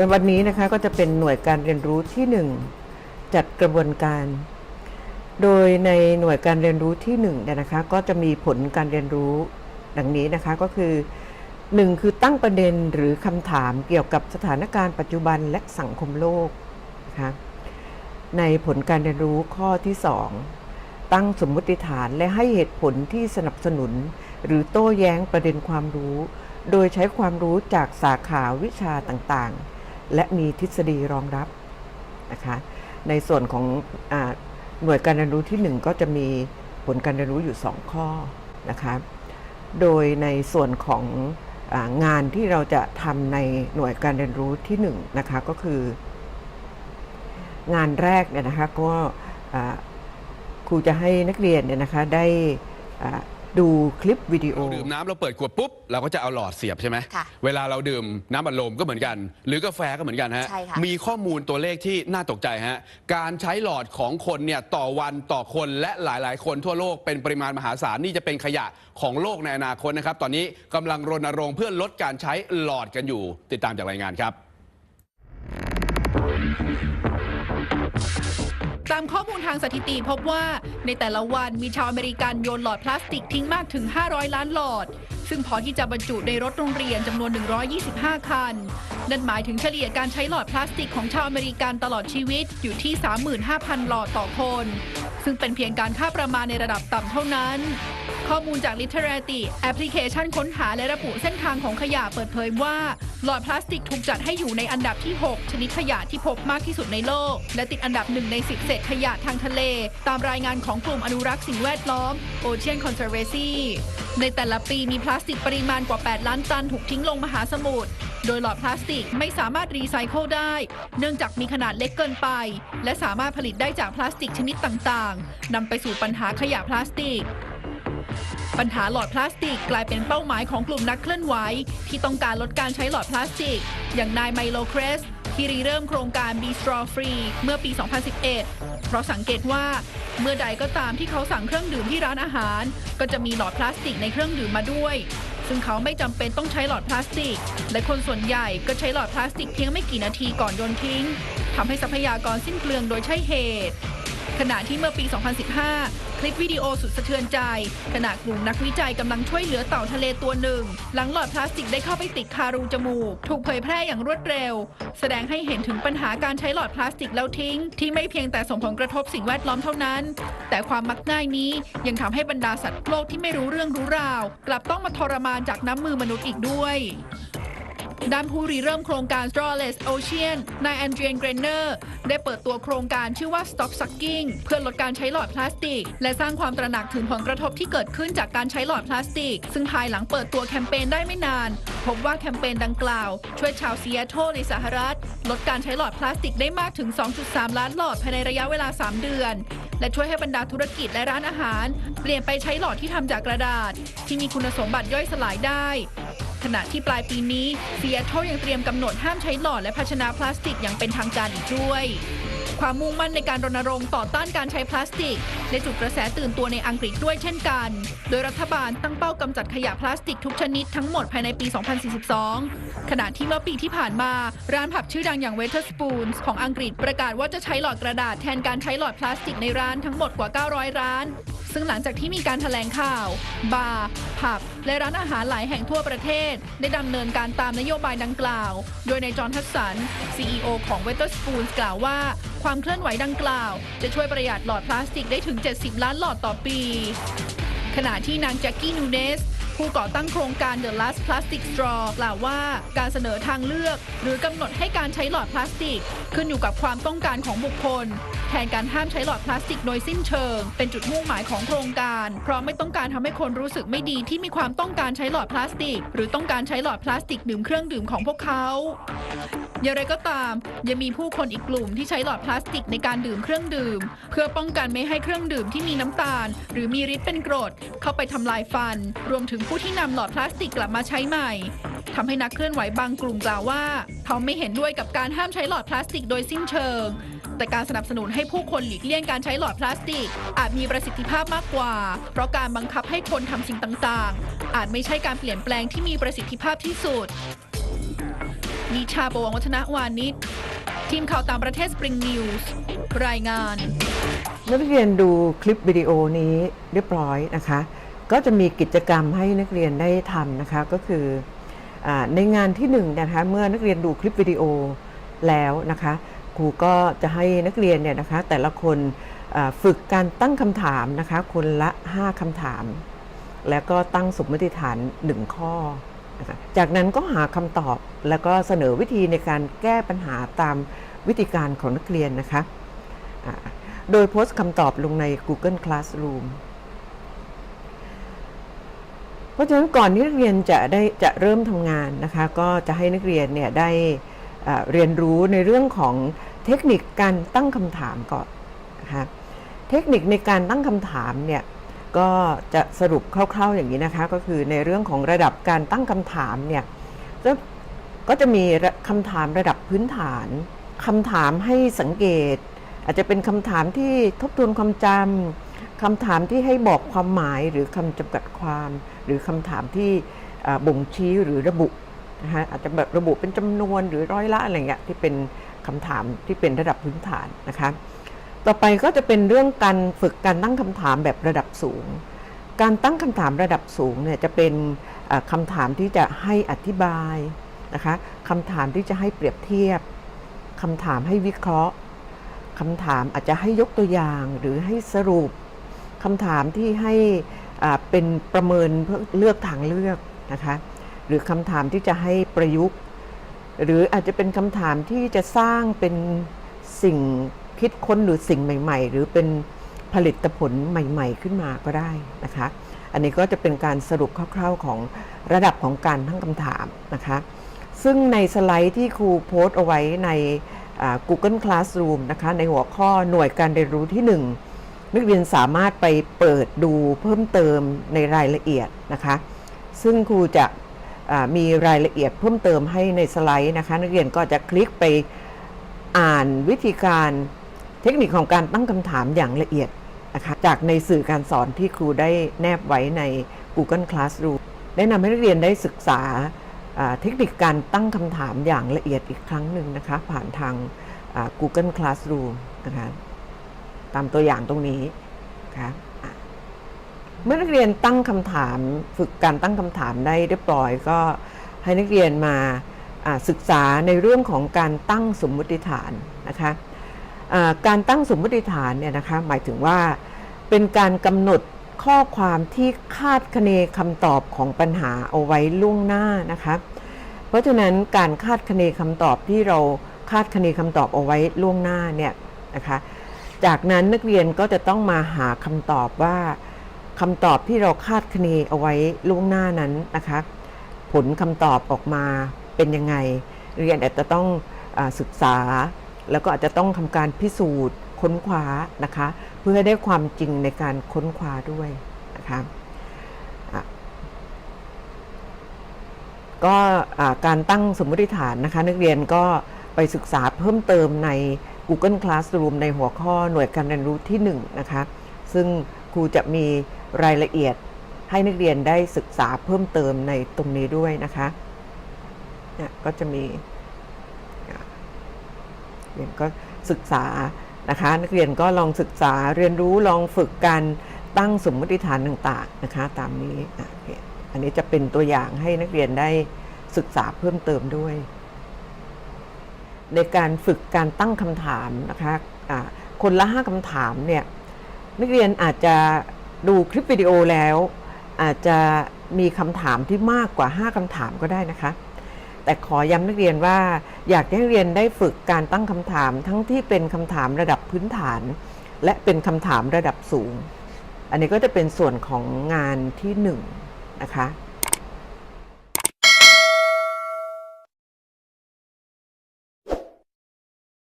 ในวันนี้นะคะก็จะเป็นหน่วยการเรียนรู้ที่หนึ่งจัดกระบวนการ โดยในหน่วยการเรียนรู้ที่หนึ่งเนี่ยนะคะก็จะมีผลการเรียนรู้ดังนี้นะคะก็คือหนึ่งคือตั้งประเด็นหรือคำถามเกี่ยวกับสถานการณ์ปัจจุบันและสังคมโลกนะคะในผลการเรียนรู้ข้อที่สองตั้งสมมุติฐานและให้เหตุผลที่สนับสนุน หรือโต้แย้งประเด็นความรู้ โดยใช้ความรู้จากสาขาวิชาต่างๆ และมีทฤษฎีรองรับนะคะในส่วนของอหน่วยการเรียนรู้ที่ 1 ก็จะมีผลการเรียนรู้อยู่ 2 ข้อนะคะโดยในส่วนของอางานที่เราจะทำในหน่วยการเรียนรู้ที่1นะคะก็คืองานแรกเนี่ยนะคะก็ครูจะให้นักเรียนเนี่ยนะคะได้ ดูคลิปวิดีโอ เราดื่มน้ำเราเปิดขวดปุ๊บ เราก็จะเอาหลอดเสียบใช่ไหม ค่ะเวลาเราดื่มน้ำอัดลมก็เหมือนกัน หรือกาแฟก็เหมือนกันฮะ ใช่ค่ะ มีข้อมูลตัวเลขที่น่าตกใจฮะ การใช้หลอดของคนเนี่ยต่อวันต่อคนและหลาย ๆ คนทั่วโลกเป็นปริมาณมหาศาลนี่จะเป็นขยะของโลกในอนาคตนะครับ ตอนนี้กำลังรณรงค์เพื่อลดการใช้หลอดกันอยู่ ติดตามจากรายงานครับตามข้อมูลทางสถิติพบว่าในแต่ละวันมีชาวอเมริกันโยนหลอดพลาสติกทิ้งมากถึง 500 ล้านหลอด ซึ่งพอที่จะบรรจุในรถโรงเรียนจำนวน 125 คัน นั่นหมายถึงเฉลี่ยการใช้หลอดพลาสติกของชาวอเมริกันตลอดชีวิตอยู่ที่ 35,000 หลอดต่อคน ซึ่งเป็นเพียงการค่าประมาณในระดับต่ำเท่านั้น ข้อมูลจาก Literati แอปพลิเคชันค้นหาและระบุเส้นทางของขยะเปิดเผยว่า หลอดพลาสติกถูกจัดให้อยู่ในอันดับที่ 6 ชนิดขยะที่พบมากที่สุดในโลก และติดอันดับหนึ่งใน 10 เศษขยะทางทะเล ตามรายงานของกลุ่มอนุรักษ์สิ่งแวดล้อม Ocean Conservancy ในแต่ละปีมีพลาสติกปริมาณกว่า 8 ล้านตันถูกทิ้งลงมหาสมุทร โดยหลอดพลาสติกไม่สามารถรีไซเคิลได้ เนื่องจากมีขนาดเล็กเกินไป และสามารถผลิตได้จากพลาสติกชนิดต่างๆนำไปสู่ปัญหาขยะพลาสติก ปัญหาหลอดพลาสติกกลายเป็นเป้าหมายของกลุ่มนักเคลื่อนไหว ที่ต้องการลดการใช้หลอดพลาสติก อย่างนายไมโลเครสที่ริเริ่มโครงการ Be Straw Free เมื่อปี 2011 เพราะสังเกตว่าเมื่อใดก็ตามที่เขาสั่งเครื่องดื่มที่ร้านอาหาร ก็จะมีหลอดพลาสติกในเครื่องดื่มมาด้วย ซึ่งเขาไม่จำเป็นต้องใช้หลอดพลาสติก และคนส่วนใหญ่ก็ใช้หลอดพลาสติกเพียงไม่กี่นาทีก่อนโยนทิ้งทำให้ทรัพยากรสิ้นเปลืองโดยใช่เหตุ ขณะที่เมื่อปี 2015 คลิปวิดีโอสุดสะเทือนใจ ขณะกลุ่มนักวิจัยกำลังช่วยเหลือเต่าทะเลตัวหนึ่ง หลังหลอดพลาสติกได้เข้าไปติดคารูจมูก ถูกเผยแพร่อย่างรวดเร็ว แสดงให้เห็นถึงปัญหาการใช้หลอดพลาสติกแล้วทิ้ง ที่ไม่เพียงแต่ส่งผลกระทบสิ่งแวดล้อมเท่านั้น แต่ความมักง่ายนี้ยังทำให้บรรดาสัตว์โลกที่ไม่รู้เรื่องรู้ราว กลับต้องมาทรมานจากน้ำมือมนุษย์อีกด้วย ด้านผู้ริเริ่มโครงการ Strawless Ocean นายแอนเดรียนเกรนเนอร์ ได้เปิดตัวโครงการชื่อว่า Stop Sucking เพื่อลดการใช้หลอดพลาสติก และสร้างความตระหนักถึงผลกระทบที่เกิดขึ้นจากการใช้หลอดพลาสติก ซึ่งภายหลังเปิดตัวแคมเปญได้ไม่นาน พบว่าแคมเปญดังกล่าว ช่วยชาวซีแอตเทิลในสหรัฐ ลดการใช้หลอดพลาสติกได้มากถึง 2.3 ล้านหลอดภายในระยะเวลา 3 เดือน และช่วยให้บรรดาธุรกิจและร้านอาหาร เปลี่ยนไปใช้หลอดที่ทำจากกระดาษ ที่มีคุณสมบัติย่อยสลายได้ ขณะที่ปลายปีนี้ซีแอตเทิยังเตรียมกำหนดห้ามใช้หลอดและภาชนะพลาสติกอย่างเป็นทางการอีกด้วย ความมุ่งมั่นในการรณรงค์ต่อต้านการใช้พลาสติกได้จุดกระแสตื่นตัวในอังกฤษด้วยเช่นกัน โดยรัฐบาลตั้งเป้ากำจัดขยะพลาสติกทุกชนิดทั้งหมดภายในปี 2042 ขณะที่เมื่อปีที่ผ่านมา ร้านผับชื่อดังอย่าง w a i t e r s p o o n ของอังกฤษประกาศว่าจะใช้หลอดกระดาษแทนการใช้หลอดพลาสติกในร้านทั้งหมดกว่า 900 ร้าน ซึ่งหลังจากที่มีการแถลงข่าว บาร์ ผับ และร้านอาหารหลายแห่งทั่วประเทศ ได้ดำเนินการตามนโยบายดังกล่าว โดยในายจอห์นทัสสัน CEO ของ w e t h e r s p o o n กล่าวว่า ความเคลื่อนไหวดังกล่าว จะช่วยประหยัดหลอดพลาสติกได้ถึง 70 ล้านหลอดต่อปี ขณะที่นางแจ็คกี้นูเนส ผู้ก่อตั้งโครงการ The Last Plastic Straw กล่าวว่าการเสนอทางเลือก หรือกำหนดให้การใช้หลอดพลาสติก ขึ้นอยู่กับความต้องการของบุคคล แทนการห้ามใช้หลอดพลาสติกโดยสิ้นเชิง เป็นจุดมุ่งหมายของโครงการ เพราะไม่ต้องการทำให้คนรู้สึกไม่ดีที่มีความต้องการใช้หลอดพลาสติก หรือต้องการใช้หลอดพลาสติกดื่มเครื่องดื่มของพวกเขาอย่างไรก็ตาม ยังมีผู้คนอีกกลุ่มที่ใช้หลอดพลาสติกในการดื่มเครื่องดื่ม เพื่อป้องกันไม่ให้เครื่องดื่มที่มีน้ำตาล หรือมีฤทธิ์เป็นกรด เข้าไปทำลายฟัน รวมถึงผู้ที่นำหลอดพลาสติกกลับมาใช้ใหม่ทำให้นักเคลื่อนไหวบางกลุ่มกล่าวว่า เขาไม่เห็นด้วยกับการห้ามใช้หลอดพลาสติกโดยสิ้นเชิง แต่การสนับสนุนให้ผู้คนหลีกเลี่ยงการใช้หลอดพลาสติก อาจมีประสิทธิภาพมากกว่า เพราะการบังคับให้คนทำสิ่งต่างๆ อาจไม่ใช่การเปลี่ยนแปลงที่มีประสิทธิภาพที่สุดนิชาปวังวัฒนวานิชทีมข่าวต่างประเทศ Spring News รายงาน นักเรียนดูคลิปวิดีโอนี้เรียบร้อยนะคะ ก็จะมีกิจกรรมให้นักเรียนได้ทำนะคะก็คืออในงานที่หนึ่งนะคะเมื่อนักเรียนดูคลิปวิดีโอแล้วนะคะครูก็จะให้นักเรียนเนี่ยนะคะแต่ละคนฝึกการตั้งคำถามนะคะคนละ 5คำถาม แล้วก็ตั้งสมมติฐาน 1 ข้อ จากนั้นก็หาคำตอบแล้วก็เสนอวิธีในการแก้ปัญหาตามวิธีการของนักเรียนนะคะโดยโพสต์คำตอบลงใน Google Classroom เพราะฉะนั้นก่อนที่นักเรียนจะได้จะเริ่มทำงานนะคะ ก็จะให้นักเรียนเนี่ยได้เรียนรู้ในเรื่องของเทคนิคการตั้งคำถามก่อนนะคะเทคนิคในการตั้งคำถามเนี่ยก็จะสรุปคร่าวๆอย่างนี้นะคะ ก็คือในเรื่องของระดับการตั้งคำถามเนี่ยก็ก็จะมีระคำถามระดับพื้นฐานคำถามให้สังเกต อาจจะเป็นคำถามที่ทบทวนความจำ คำถามที่ให้บอกความหมายหรือคำจำกัดความ หรือคำถามที่บ่งชี้หรือระบุนะคะอาจจะแบบระบุเป็นจำนวนหรือร้อยละอะไรเงี้ยที่เป็นคำถามที่เป็นระดับพื้นฐานนะคะต่อไปก็จะเป็นเรื่องการฝึกการตั้งคำถามแบบระดับสูง การตั้งคำถามระดับสูงเนี่ยจะเป็นคำถามที่จะให้อธิบายนะคะคำถามที่จะให้เปรียบเทียบคำถามให้วิเคราะห์คำถามอาจจะให้ยกตัวอย่างหรือให้สรุป คำถามที่ให้เป็นประเมินเพื่อเลือกทางเลือกนะคะหรือคำถามที่จะให้ประยุกต์ หรืออาจจะเป็นคำถามที่จะสร้างเป็นสิ่งคิดค้นหรือสิ่งใหม่ ๆ หรือเป็นผลิตผลใหม่ ๆ ขึ้นมาก็ได้นะคะ อันนี้ก็จะเป็นการสรุปคร่าวๆของระดับของการตั้งคำถามนะคะ ซึ่งในสไลด์ที่ครูโพสต์เอาไว้ใน Google Classroom นะคะ ในหัวข้อหน่วยการเรียนรู้ที่ 1 นักเรียนสามารถไปเปิดดูเพิ่มเติมในรายละเอียดนะคะ ซึ่งครูจะมีรายละเอียดเพิ่มเติมให้ในสไลด์นะคะ นักเรียนก็จะคลิกไปอ่านวิธีการเทคนิคของการตั้งคำถามอย่างละเอียดนะคะจากในสื่อการสอนที่ครูได้แนบไว้ใน Google Classroom ได้นำให้นักเรียนได้ศึกษาเทคนิคการตั้งคำถามอย่างละเอียดอีกครั้งหนึ่งนะคะ ผ่านทาง Google Classroom นะคะ ตามตัวอย่างตรงนี้ค่ะเมื่อนักเรียนตั้งคำถามฝึกการตั้งคำถามได้เรียบร้อยก็ให้นักเรียนมาศึกษาในเรื่องของการตั้งสมมุติฐานนะคะการตั้งสมมุติฐานเนี่ยนะคะหมายถึงว่าเป็นการกำหนดข้อความที่คาดคะเนคำตอบของปัญหาเอาไว้ล่วงหน้านะคะเพราะฉะนั้นการคาดคะเนคำตอบที่เราคาดคะเนคำตอบเอาไว้ล่วงหน้าเนี่ยนะคะ จากนั้นนักเรียนก็จะต้องมาหาคำตอบว่าคำตอบที่เราคาดคะเนเอาไว้ล่วงหน้านั้นนะคะ ผลคำตอบออกมาเป็นยังไง เรียนอาจจะต้องอศึกษา แล้วก็อาจจะต้องทำการพิสูจน์ค้นคว้านะคะ เพื่อให้ได้ความจริงในการค้นคว้าด้วยนะคะก็การตั้งสมมติฐานนะคะ นักเรียนก็ไปศึกษาเพิ่มเติมใน Google Classroom ในหัวข้อหน่วยการเรียนรู้ที่1นะคะซึ่งครูจะมีรายละเอียดให้นักเรียนได้ศึกษาเพิ่มเติมในตรงนี้ด้วยนะคะเนี่ยก็จะมีเรียนก็ศึกษานะคะนักเรียนก็ลองศึกษาเรียนรู้ลองฝึกการตั้งสมมติฐานต่างๆนะคะตามนี้อันนี้จะเป็นตัวอย่างให้นักเรียนได้ศึกษาเพิ่มเติมด้วย ในการฝึกการตั้งคำถามนะคะะคนละห้าคำถามเนี่ยนักเรียนอาจจะดูคลิปวิดีโอแล้ว อาจจะมีคำถามที่มากกว่า 5คำถามก็ได้นะคะ แต่ขอย้ำนักเรียนว่าอยากให้นักเรียนได้ฝึกการตั้งคำถามทั้งที่เป็นคำถามระดับพื้นฐาน และเป็นคำถามระดับสูง อันนี้ก็จะเป็นส่วนของงานที่1นงนะคะ